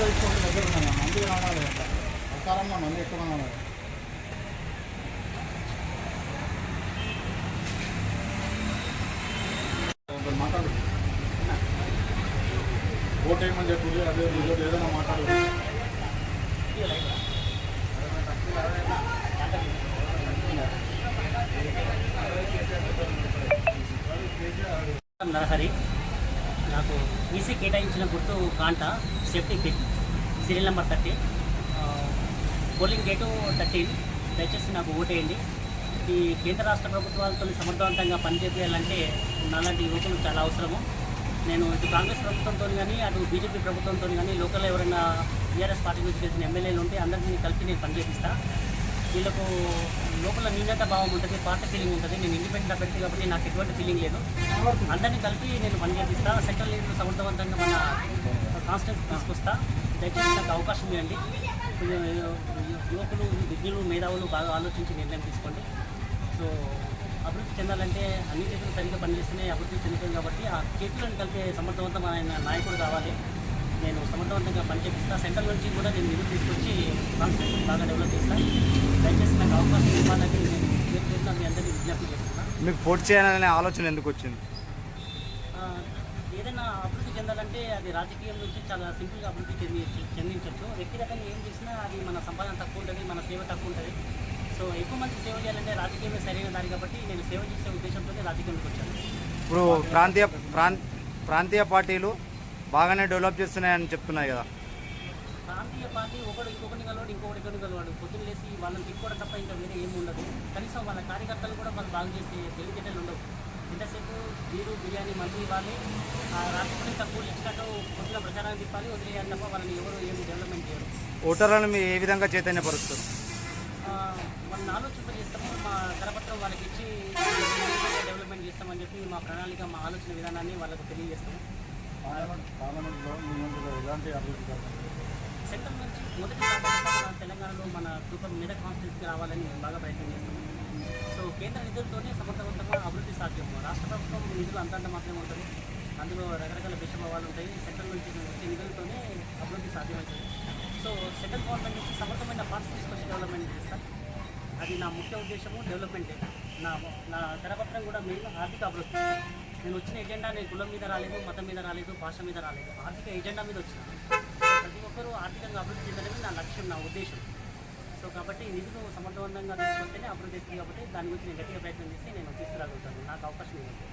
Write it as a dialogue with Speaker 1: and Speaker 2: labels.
Speaker 1: Photo దగ్గర ఉన్నాను మంది రావాలి అట్లా ప్రకారంగా మంది ఎక్కువ రావాలి మాట్లాడు ఓట్ వేయమని చెప్పి అదే రోజు ఏదైనా మాట్లాడు
Speaker 2: నరహరి నాకు ఈసీ కేటాయించిన గుర్తు కాంట safety pin serial number thirty. Polling date thirteen. దయచేసి నాకు ఓటేయండి. ఈ కేంద్ర రాష్ట్ర ప్రభుత్వాలతో సమర్థవంతంగా పనిచేయాలంటే నాలాంటి యువకులు చాలా అవసరము. నేను ఇటు కాంగ్రెస్ ప్రభుత్వంతో కానీ అటు బీజేపీ ప్రభుత్వంతో కానీ లోకల్ ఎవరైనా టీఆర్ఎస్ పార్టీ నుంచి చేసిన ఎమ్మెల్యేలు ఉంటే అందరినీ కలిపి నేను పనిచేపిస్తా. వీళ్ళకు లోపల న్యూనత భావం ఉంటుంది పార్టీ ఫీలింగ్ ఉంటుంది. నేను ఇండిపెండెంట్ అభ్యర్థి కాబట్టి నాకు ఎటువంటి ఫీలింగ్ లేదు. అందరినీ కలిపి నేను పనిచేపిస్తాను సెంట్రల్ లీడర్ సమర్థవంతంగా మన కాన్స్టెన్స్ తీసుకొస్తా. దయచేసి నాకు అవకాశం ఇవ్వండి. యువకులు విజ్ఞులు మేధావులు బాగా ఆలోచించి నిర్ణయం తీసుకోండి. సో అభివృద్ధి చెందాలంటే అన్ని చేతులు సరిగ్గా పనిచేస్తేనే అభివృద్ధి చెందుతుంది కాబట్టి ఆ చేతులను కలిపే సమర్థవంతమైన నాయకుడు కావాలి. నేను సమర్థవంతంగా పనిచేపిస్తా. సెంట్రల్ నుంచి కూడా నేను నిధులు తీసుకొచ్చి కాన్స్టిట్యూషన్ బాగా డెవలప్ చేస్తాను దయచేసి నాకు అవకాశం ఇవ్వాలని నేను పేరున మీ అందరినీ విజ్ఞప్తి చేస్తున్నాను
Speaker 3: మీకు పోటీ చేయాలనే ఆలోచన ఎందుకు వచ్చింది?
Speaker 2: ఏదైనా చెందాలంటే అది రాజకీయం నుంచి చాలా సింపుల్గా అభివృద్ధి చెంది చెందించవచ్చు. వ్యక్తిగతంగా ఏం చేసినా అది మన సంపాదన తక్కువ ఉంటుంది మన సేవ తక్కువ ఉంటుంది. సో ఎక్కువ మంది సేవ చేయాలంటే రాజకీయమే సరైన దారి కాబట్టి నేను సేవ చేసే ఉద్దేశంతోనే రాజకీయంలోకి వచ్చాను.
Speaker 3: ఇప్పుడు ప్రాంతీయ ప్రాంత ప్రాంతీయ పార్టీలు బాగానే డెవలప్ చేస్తున్నాయని చెప్తున్నాయి కదా.
Speaker 2: ప్రాంతీయ పార్టీ ఒకడు ఇంకొకటి కలవాడు ఇంకొకటి ఇంకొకటి కలవాడు. పొద్దున్న లేసి వాళ్ళని తిట్టుకోవడం తప్ప ఇంకా వేరే ఏమి ఉండదు. కనీసం వాళ్ళ కార్యకర్తలు కూడా వాళ్ళు బాగు చేసే తెలివితేటలు ఉండవు. ఎంతసేపు బీరు బిర్యానీ మంది ఇవ్వాలి. ఆ రాష్ట్రపతి తక్కువ ఇచ్చినట్టు పొద్దున ప్రచారాన్ని తిప్పాలి వదిలేయాలి తప్ప వాళ్ళని ఎవరు ఏమి డెవలప్మెంట్ చేయరు.
Speaker 3: ఓటర్లను మీరు ఏ విధంగా చైతన్యపరుస్తారు?
Speaker 2: వాళ్ళని ఆలోచింప చేస్తాము మా కరపత్రం వాళ్ళకి ఇచ్చి డెవలప్మెంట్ చేస్తామని చెప్పి మా ప్రణాళిక మా ఆలోచన విధానాన్ని వాళ్ళకు తెలియజేస్తాము? సెంట్రల్ నుంచి మొదటి తెలంగాణలో మన గ్రూప్ మీద కాన్స్టిట్యూన్సీకి రావాలని మేము బాగా ప్రయత్నం చేస్తాము. సో కేంద్ర నిధులతోనే సమర్థవంతంగా అభివృద్ధి నిధులు అంతంత మాత్రమే ఉంటుంది అందులో రకరకాల విషభావాలు ఉంటాయి. సెంట్రల్ నుంచి వచ్చే నిధులతోనే అభివృద్ధి సాధ్యమవుతుంది. సో సెంట్రల్ గవర్నమెంట్ నుంచి సమర్థమైన ఫండ్స్ తీసుకొచ్చి డెవలప్మెంట్ చేస్తాను అది నా ముఖ్య ఉద్దేశము డెవలప్మెంటే. నా నా కరపత్రం కూడా మెయిన్ ఆర్థిక అభివృద్ధి. నేను వచ్చిన ఎజెండా నేను కులం మీద రాలేదు మతం మీద రాలేదు భాష మీద రాలేదు. ఆర్థిక ఎజెండా మీద వచ్చిన. ప్రతి ఒక్కరూ ఆర్థికంగా అభివృద్ధి చెందడమే నా లక్ష్యం నా ఉద్దేశం. సో కాబట్టి నిధులు సమర్థవంతంగా తీసుకొస్తేనే అభివృద్ధి అవుతుంది కాబట్టి దాని గురించి నేను గట్టిగా ప్రయత్నం చేసి నేను తీసుకురాగలుగుతాను. నాకు అవకాశం ఇవ్వండి.